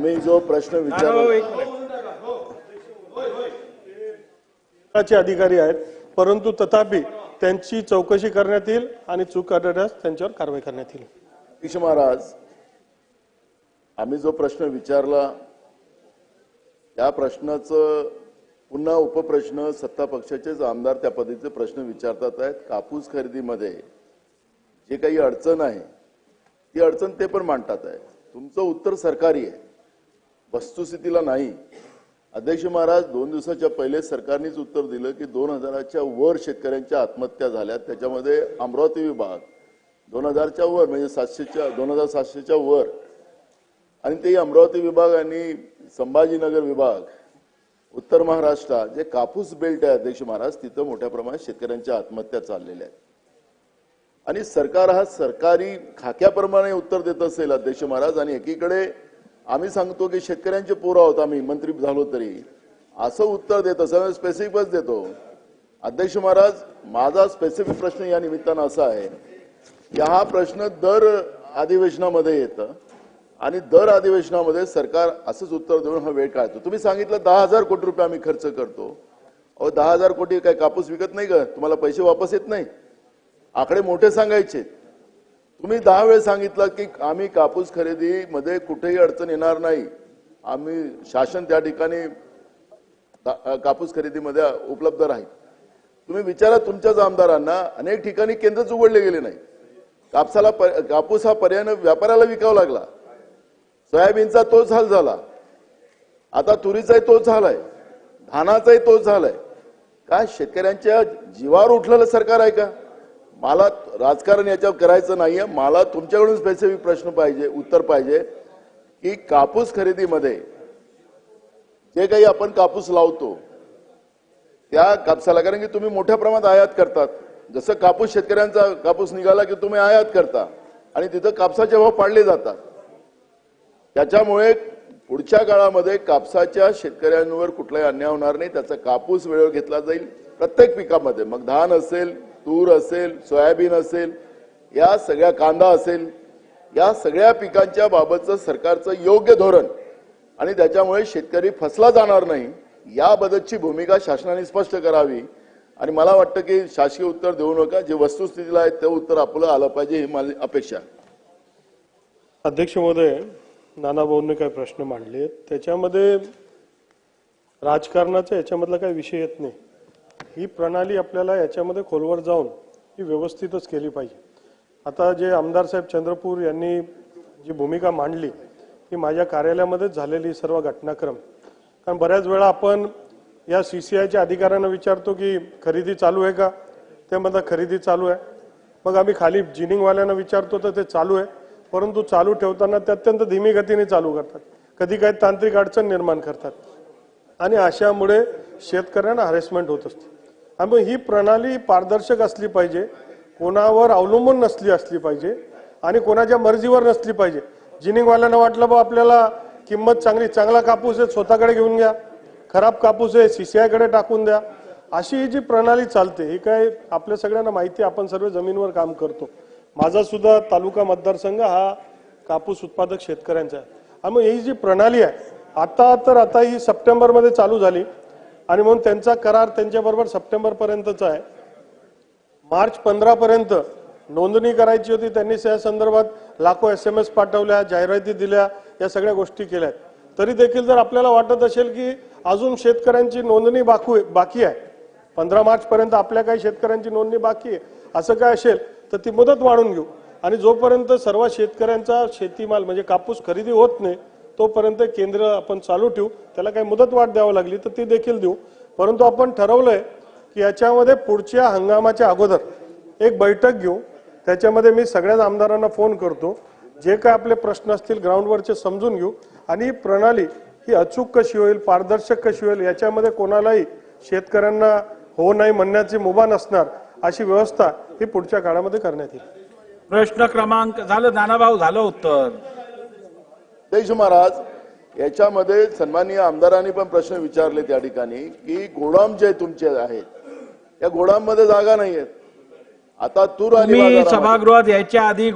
मी जो प्रश्न विचारला चे अधिकारी आहेत परंतु तथापि त्यांची चौकशी करण्यात येईल आणि चूक आढळल्यास त्यांच्यावर कारवाई करण्यात येईल. अध्यक्ष महाराज आम्ही जो प्रश्न विचारला त्या प्रश्नाचं पुन्हा उपप्रश्न सत्ता पक्षाचेच आमदार त्या पद्धतीचे प्रश्न विचारतात आहेत. कापूस खरेदीमध्ये जे काही अडचण आहे ती अडचण ते पण मांडतात आहे तुमचं उत्तर सरकारी आहे. वस्तुस्थितीला नाही. अध्यक्ष महाराज दोन दिवसाच्या पहिले सरकारनेच उत्तर दिलं की दोन हजाराच्या वर शेतकऱ्यांच्या आत्महत्या झाल्या. त्याच्यामध्ये अमरावती विभाग दोन हजारच्या वर म्हणजे सातशेच्या दोन हजार सातशेच्या वर. आणि ते अमरावती विभाग आणि संभाजीनगर विभाग उत्तर महाराष्ट्रात जे कापूस बेल्ट आहे अध्यक्ष महाराज तिथं मोठ्या प्रमाणात शेतकऱ्यांच्या आत्महत्या चाललेल्या आहेत. आणि सरकार हा सरकारी खाक्याप्रमाणे उत्तर देत असेल अध्यक्ष महाराज आणि एकीकडे आम्ही सांगतो की शेतकऱ्यांचे पोरं आहोत आम्ही मंत्री झालो तरी. असं उत्तर देत असं स्पेसिफिकच देतो. अध्यक्ष महाराज माझा स्पेसिफिक प्रश्न या निमित्तानं असा आहे की हा प्रश्न दर अधिवेशनामध्ये येतं आणि दर अधिवेशनामध्ये सरकार असंच उत्तर देऊन हा वेळ काढतो. तुम्ही सांगितलं दहा हजार कोटी रुपये आम्ही खर्च करतो. अहो दहा हजार कोटी काय कापूस विकत नाही का? तुम्हाला पैसे वापस येत नाही? आकडे मोठे सांगायचे. तुम्ही दहा वेळ सांगितलं की आम्ही कापूस खरेदीमध्ये कुठेही अडचण येणार नाही. आम्ही शासन त्या ठिकाणी कापूस खरेदीमध्ये उपलब्ध राहील. तुम्ही विचारा तुमच्याच आमदारांना अनेक ठिकाणी केंद्रच उघडले गेले नाही. कापसाला कापूस हा पर्याय व्यापाऱ्याला विकावा लागला. सोयाबीनचा तोच हाल झाला. आता तुरीचाही तोच झालाय. धानाचाही तोच झालाय. काय शेतकऱ्यांच्या जीवावर उठलेलं सरकार आहे का? मला राजकारण याच्यावर करायचं नाहीये. मला तुमच्याकडून स्पेसिफिक प्रश्न पाहिजे उत्तर पाहिजे की कापूस खरेदीमध्ये जे काही आपण कापूस लावतो त्या कापसाला कारण की तुम्ही मोठ्या प्रमाणात आयात करतात. जसं कापूस शेतकऱ्यांचा कापूस निघाला की तुम्ही आयात करता आणि तिथं कापसाचे भाव पाडले जातात. त्याच्यामुळे पुढच्या काळामध्ये कापसाच्या शेतकऱ्यांवर कुठलाही अन्याय होणार नाही. त्याचा कापूस वेळेवर घेतला जाईल प्रत्येक पिकामध्ये. मग धान असेल तूर असेल सोयाबीन असेल या सगळ्या कांदा असेल या सगळ्या पिकांच्या बाबतचं सरकारचं योग्य धोरण आणि त्याच्यामुळे शेतकरी फसला जाणार नाही याबद्दलची भूमिका शासनाने स्पष्ट करावी. आणि मला वाटतं की शासकीय उत्तर देऊ नका जे वस्तुस्थितीला आहे ते उत्तर आपलं आलं पाहिजे ही माझी अपेक्षा अध्यक्ष महोदय नाना भाऊंनी काही प्रश्न मांडले त्याच्यामध्ये राजकारणाचा याच्यामधला काही विषय येत नाही. ही प्रणाली आपल्याला याच्यामध्ये खोलवर जाऊन ही व्यवस्थितच केली पाहिजे. आता जे आमदार साहेब चंद्रपूर यांनी जी भूमिका मांडली ही माझ्या कार्यालयामध्येच झालेली सर्व घटनाक्रम. कारण बऱ्याच वेळा आपण या सी सी आयच्या अधिकाऱ्यांना विचारतो की खरेदी चालू आहे का? ते म्हणतात खरेदी चालू आहे. मग आम्ही खाली जिनिंगवाल्यांना विचारतो तर ते चालू आहे. परंतु चालू ठेवताना ते अत्यंत धीमी गतीने चालू करतात. कधी काही तांत्रिक अडचण निर्माण करतात. आणि अशामुळे शेतकऱ्यांना हॅरेसमेंट होत असते. त्यामुळे ही प्रणाली पारदर्शक असली पाहिजे कोणावर अवलंबून नसली असली पाहिजे आणि कोणाच्या मर्जीवर नसली पाहिजे. जिनिंगवाल्यांना वाटलं बा आपल्याला किंमत चांगली चांगला कापूस आहे स्वतःकडे घेऊन घ्या. खराब कापूस आहे सीसीआयकडे टाकून द्या. अशी ही जी प्रणाली चालते ही काय आपल्या सगळ्यांना माहिती आपण सर्व जमीनवर काम करतो. माझा सुद्धा तालुका मतदारसंघ हा कापूस उत्पादक शेतकऱ्यांचा आहे. आणि मग ही जी प्रणाली आहे आता तर आता ही सप्टेंबरमध्ये चालू झाली. आणि म्हणून त्यांचा करार त्यांच्याबरोबर सप्टेंबर पर्यंतचा आहे. मार्च पंधरा पर्यंत नोंदणी करायची होती. त्यांनी त्या संदर्भात लाखो एस एम एस पाठवल्या जाहिराती दिल्या या सगळ्या गोष्टी केल्या. तरी देखील जर आपल्याला वाटत असेल की अजून शेतकऱ्यांची नोंदणी बाकू बाकी आहे पंधरा मार्च पर्यंत आपल्या काही शेतकऱ्यांची नोंदणी बाकी आहे असं काय असेल तर ती मुदत वाढून घेऊ. आणि जोपर्यंत सर्व शेतकऱ्यांचा शेतीमाल म्हणजे कापूस खरेदी होत नाही तोपर्यंत केंद्र आपण चालू ठेवू. त्याला काही मुदत वाढ द्यावं लागली तर ती देखील देऊ. परंतु आपण ठरवलंय की याच्यामध्ये पुढच्या हंगामाच्या अगोदर एक बैठक घेऊ. त्याच्यामध्ये मी सगळ्याच आमदारांना फोन करतो. जे काय आपले प्रश्न असतील ग्राउंडवरचे समजून घेऊ. आणि ही प्रणाली ही अचूक कशी होईल पारदर्शक कशी होईल याच्यामध्ये कोणालाही शेतकऱ्यांना हो नाही म्हणण्याची मुभा नसणार अशी व्यवस्था ही पुढच्या काळामध्ये करण्यात येईल. प्रश्न क्रमांक झालं नानाभाऊ झालं उत्तर. अध्यक्ष महाराज. याच्यामध्ये सन्माननीय आमदारांनी पण प्रश्न विचारले त्या ठिकाणी की गोडाम जे तुमचे आहेत या गोडाममध्ये जागा नाहीयेत. आता तूर आणि सभागृहात यायच्या आधी